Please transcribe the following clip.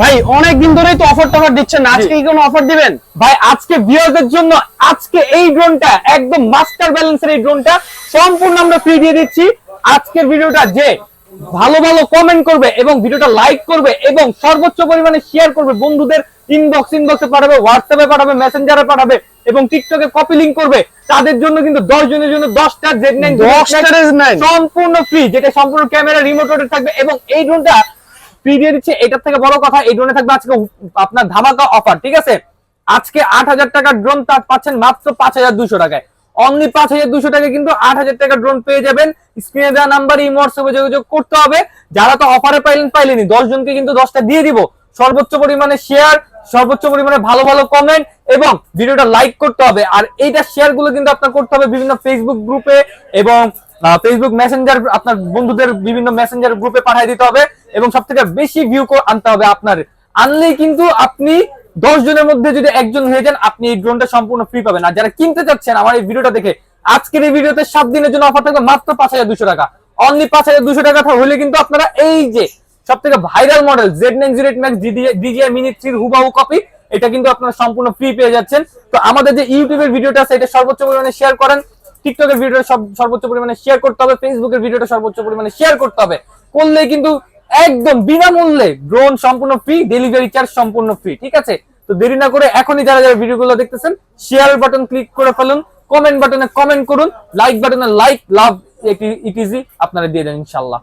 ভাই অনেক দিন ধরেই তো অফার টফার দিচ্ছেন না। আজকে কি কোনো অফার দিবেন? ভাই আজকে ভিউয়ারদের জন্য আজকে এই ড্রোনটা একদম মাস্টার ব্যালেন্সের এই ড্রোনটা সম্পূর্ণ আমরা ফ্রি দিয়ে দিচ্ছি। আজকের ভিডিওটা যে ভালো ভালো কমেন্ট করবে এবং ভিডিওটা লাইক করবে এবং সর্বোচ্চ পরিমাণে শেয়ার করবে বন্ধুদের ইনবক্স ইনবক্সে পাঠাবে হোয়াটসঅ্যাপে পাঠাবে মেসেঞ্জারে পাঠাবে এবং টিকটকে কপি লিঙ্ক করবে তাদের জন্য কিন্তু দশ জনের জন্য দশটা জেড নাইন 10 টা সম্পূর্ণ ফ্রি যেটা সম্পূর্ণ ক্যামেরা রিমোট থাকবে এবং এই ড্রোনটা ফ্রি দিচ্ছে, এটার থেকে বড় কথা, এই ড্রোনে থাকবে আজকে আপনার ধামাকা অফার ঠিক আছে? আজকে আট হাজার টাকার ড্রোন তার পাচ্ছেন মাত্র পাঁচ হাজার দুশো টাকায়। অনলি পাঁচ হাজার দুশো টাকায় কিন্তু আট হাজার টাকার ড্রোন পেয়ে যাবেন। স্ক্রিনে দেওয়া নাম্বার এই হোয়াটসঅ্যাপে যোগাযোগ করতে হবে। যারা তো অফারে পাইলেন পাইলেনি দশ জনকে কিন্তু দশটা দিয়ে দিব। সর্বোচ্চ পরিমাণে শেয়ার সর্বোচ্চ পরিমাণে ভালো ভালো কমেন্ট এবং ভিডিওটা লাইক করতে হবে। আর এইটা শেয়ারগুলো কিন্তু আপনার করতে হবে বিভিন্ন ফেসবুক গ্রুপে এবং ফেসবুক মেসেঞ্জার আপনার বন্ধুদের বিভিন্ন মেসেঞ্জার গ্রুপে পাঠিয়ে দিতে হবে। এবং সব থেকে বেশি ভিউ আনতে হবে আপনার। আনলেই কিন্তু আপনি দশ জনের মধ্যে যদি একজন হয়ে যান, আপনি এই ড্রোনটা সম্পূর্ণ ফ্রি পাবেন। আর যারা কিনতে চাচ্ছেন আমার এই ভিডিওটা দেখে, আজকের এই ভিডিওতে সাত দিনের জন্য অফার থাকবে মাত্র পাঁচ হাজার দুশো টাকা। অনলি পাঁচ হাজার দুশো টাকা হলে কিন্তু আপনারা এই যে সব থেকে viral model Z nine zero eight Max DJI mini থ্রির হুবাহু কপি এটা কিন্তু আপনারা সম্পূর্ণ ফ্রি পেয়ে যাচ্ছেন। তো আমাদের যে ইউটিউবের ভিডিওটা আছে, এটা সর্বোচ্চ পরিমাণে শেয়ার করেন। টিকটকের ভিডিওটা সর্বোচ্চ পরিমাণে শেয়ার করতে হবে। ফেসবুকের ভিডিওটা সর্বোচ্চ পরিমাণে শেয়ার করতে হবে। করলে কিন্তু একদম বিনামূল্যে ড্রোন সম্পূর্ণ ফ্রি ডেলিভারি চার্জ সম্পূর্ণ ফ্রি ঠিক আছে? তো দেরি না করে এখনই যারা যারা ভিডিওগুলো দেখতেছেন শেয়ার বাটন ক্লিক করে ফেলুন কমেন্ট বাটনে কমেন্ট করুন লাইক বাটনে লাইক লাভ ইট ইজি আপনারা দিয়ে দেন ইনশাল্লাহ